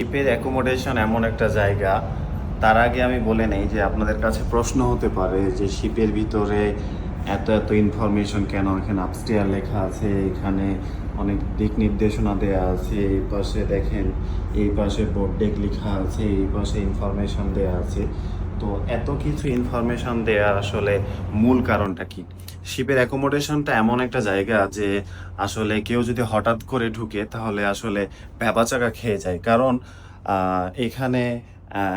শিপের accommodation এমন একটা জায়গা। তার আগে আমি বলে নেই যে আপনাদের কাছে প্রশ্ন হতে পারে যে শিপের ভিতরে এত এত ইনফরমেশন কেন? এখানে আপস্টেয়ার লেখা আছে, এখানে অনেক দিক নির্দেশনা দেওয়া আছে, এই পাশে দেখেন, এই পাশে বোর্ড ডেক লেখা আছে, এই পাশে ইনফরমেশন দেওয়া আছে। তো এত কিছু ইনফরমেশন দেওয়ার আসলে মূল কারণটা কি? শিপের অ্যাকোমোডেশনটা এমন একটা জায়গা যে আসলে কেউ যদি হঠাৎ করে ঢুকে তাহলে আসলে পেঁপা খেয়ে যায়। কারণ এখানে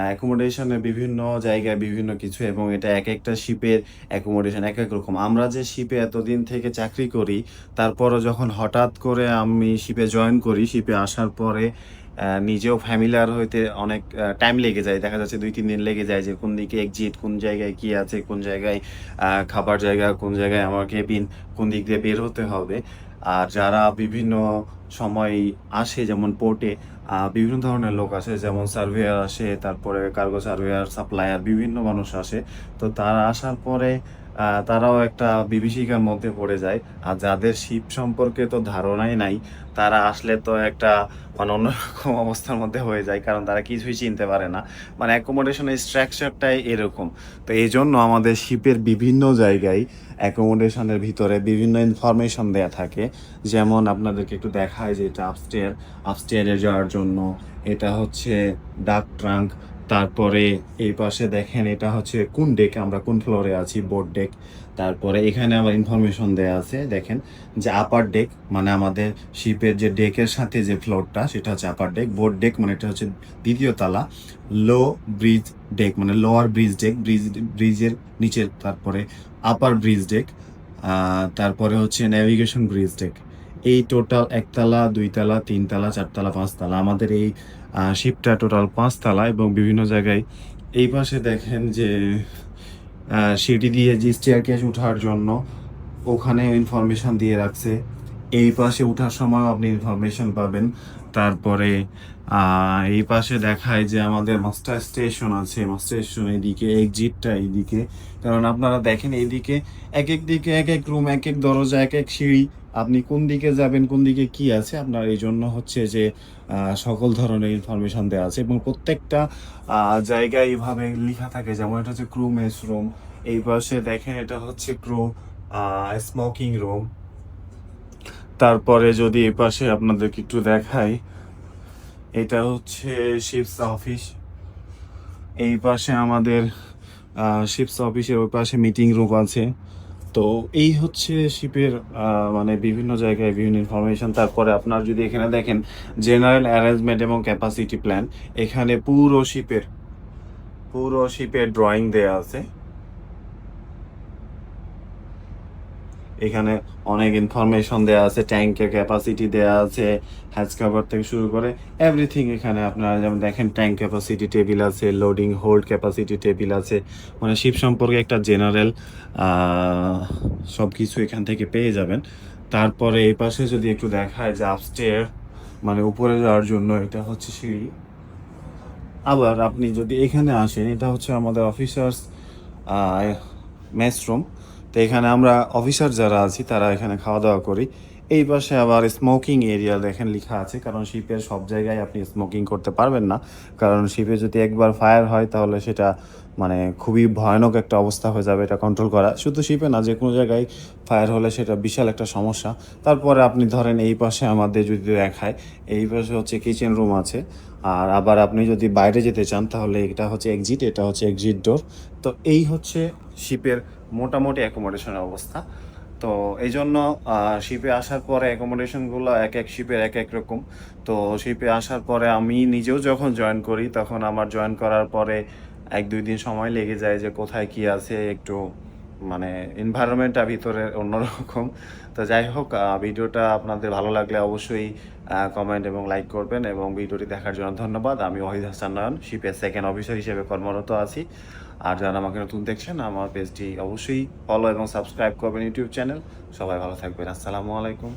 অ্যাকোমোডেশনে বিভিন্ন জায়গায় বিভিন্ন কিছু এবং এটা এক একটা শিপের অ্যাকোমোডেশন এক এক রকম। আমরা যে শিপে এতদিন থেকে চাকরি করি, তারপরও যখন হঠাৎ করে আমি শিপে জয়েন করি শিপে আসার পরে নিজেও ফ্যামিলিয়ার হইতে অনেক টাইম লেগে যায়। দেখা যাচ্ছে দুই, তিন দিন লেগে যায় যে কোন দিকে এক্সিট কোন জায়গায় কি আছে, কোন জায়গায় খাবার জায়গা, কোন জায়গায় আমার কেবিন কোন দিক দিয়ে বের হতে হবে। আর যারা বিভিন্ন সময় আসে, যেমন পোর্টে বিভিন্ন ধরনের লোক আসে, যেমন সার্ভেয়ার আসে, তারপরে কার্গো সার্ভেয়ার সাপ্লায়ার বিভিন্ন মানুষ আসে। তো তারা আসার পরে তারাও একটা বিভীষিকার মধ্যে পড়ে যায়। আর যাদের শিপ সম্পর্কে তো ধারণাই নাই, তারা আসলে তো একটা মানে অন্যরকম অবস্থার মধ্যে হয়ে যায়, কারণ তারা কিছুই চিনতে পারে না। মানে অ্যাকোমোডেশনের স্ট্রাকচারটাই এরকম। তো এই জন্য আমাদের শিপের বিভিন্ন জায়গায় অ্যাকোমোডেশনের ভিতরে বিভিন্ন ইনফরমেশন দেয়া থাকে। যেমন আপনাদেরকে একটু দেখায় যে এটা আপস্টেয়ার আপস্টেয়ারে যাওয়ার জন্য এটা হচ্ছে ডাক ট্রাঙ্ক তারপরে এই পাশে দেখেন এটা হচ্ছে কোন ডেক আমরা কোন ফ্লোরে আছি বোর্ড ডেক তারপরে এখানে আবার ইনফরমেশন দেওয়া আছে, দেখেন, যে আপার ডেক মানে আমাদের শিপের যে ডেকের সাথে যে ফ্লোরটা সেটা হচ্ছে আপার ডেক বোর্ড ডেক মানে এটা হচ্ছে দ্বিতীয় তালা লো ব্রিজ ডেক মানে লোয়ার ব্রিজ ডেক ব্রিজ ব্রিজের নিচের, তারপরে আপার ব্রিজ ডেক তারপরে হচ্ছে ন্যাভিগেশন ব্রিজ ডেক এই টোটাল একতলা, দুইতলা, তিনতলা, চারতলা, পাঁচতলা, আমাদের এই শিপটা টোটাল পাঁচতলা এবং বিভিন্ন জায়গায় এই পাশে দেখেন যে সিঁড়ি দিয়ে যে স্টেয়ার কেস ওঠার জন্য ওখানে ইনফরমেশন দিয়ে রাখছে। এই পাশে ওঠার সময় আপনি ইনফরমেশন পাবেন। তারপরে এই পাশে দেখায় যে আমাদের মাস্টার স্টেশন আছে। মাস্টার স্টেশন এইদিকে এক্সিটটা এইদিকে কারণ আপনারা দেখেন এইদিকে এক এক দিকে এক এক রুম এক এক দরজা, এক এক সিঁড়ি। আপনি কোন দিকে যাবেন, কোন দিকে কি আছে, আপনার এই জন্য হচ্ছে যে সকল ধরনের ইনফরমেশন দেওয়া আছে এবং প্রত্যেকটা জায়গায় এইভাবে লেখা থাকে। যেমন এটা হচ্ছে ক্রু মেস রুম এই পাশে দেখেন এটা হচ্ছে ক্রু স্মোকিং রুম তারপরে যদি এই পাশে আপনাদেরকে একটু দেখাই, এটা হচ্ছে শিপস অফিস এই পাশে আমাদের শিপস অফিসের ওই পাশে মিটিং রুম আছে। তো এই হচ্ছে শিপের মানে বিভিন্ন জায়গায় বিভিন্ন ইনফরমেশন তারপরে আপনার যদি এখানে দেখেন জেনারেল অ্যারেঞ্জমেন্ট এবং ক্যাপাসিটি প্ল্যান এখানে পুরো শিপের পুরো শিপের ড্রয়িং দেয়া আছে। এখানে অনেক ইনফরমেশন দেওয়া আছে ট্যাঙ্কের ক্যাপাসিটি দেওয়া আছে হ্যাচ কাভার থেকে শুরু করে এভরিথিং এখানে আপনারা যেমন দেখেন ট্যাঙ্ক ক্যাপাসিটি টেবিল আছে লোডিং হোল্ড ক্যাপাসিটি টেবিল আছে। মানে শিপ সম্পর্কে একটা জেনারেল সব কিছু এখান থেকে পেয়ে যাবেন। তারপরে এই পাশে যদি একটু দেখায় যে আপস্টেয়ার মানে উপরে যাওয়ার জন্য এটা হচ্ছে সিঁড়ি। আবার আপনি যদি এখানে আসেন, এটা হচ্ছে আমাদের অফিসার্স মেস রুম তো এখানে আমরা অফিসার যারা আছি, তারা এখানে খাওয়া দাওয়া করি। এই পাশে আবার স্মোকিং এরিয়া দেখেন লেখা আছে, কারণ শিপের সব জায়গায় আপনি স্মোকিং করতে পারবেন না। কারণ শিপে যদি একবার ফায়ার হয়, তাহলে সেটা মানে খুবই ভয়ানক একটা অবস্থা হয়ে যাবে, এটা কন্ট্রোল করা। শুধু শিপে না যে কোনো জায়গায় ফায়ার হলে সেটা বিশাল একটা সমস্যা। তারপরে আপনি ধরেন এই পাশে আমাদের যদি দেখায়, এই পাশে হচ্ছে কিচেন রুম আছে। আর আবার আপনি যদি বাইরে যেতে চান, তাহলে এটা হচ্ছে এক্সিট এটা হচ্ছে এক্সিট ডোর তো এই হচ্ছে শিপের মোটামুটি অ্যাকোমোডেশনের অবস্থা। তো এই জন্য শিপে আসার পরে অ্যাকোমোডেশনগুলো এক এক শিপের এক এক রকম। তো শিপে আসার পরে আমি নিজেও যখন জয়েন করি, তখন আমার জয়েন করার পরে এক দুই দিন সময় লেগে যায় যে কোথায় কি আছে, একটু মানে এনভায়রনমেন্টটা ভিতরে অন্যরকম। তো যাই হোক ভিডিওটা আপনাদের ভালো লাগলে অবশ্যই কমেন্ট এবং লাইক করবেন এবং ভিডিওটি দেখার জন্য ধন্যবাদ। আমি ওহিদ হাসান নয়ন শিপের সেকেন্ড অফিসার হিসেবে কর্মরত আছি। আর যারা আমাকে নতুন দেখছেন, আমার পেজটি অবশ্যই ফলো এবং সাবস্ক্রাইব করবেন ইউটিউব চ্যানেল সবাই ভালো থাকবেন। আসসালামু আলাইকুম।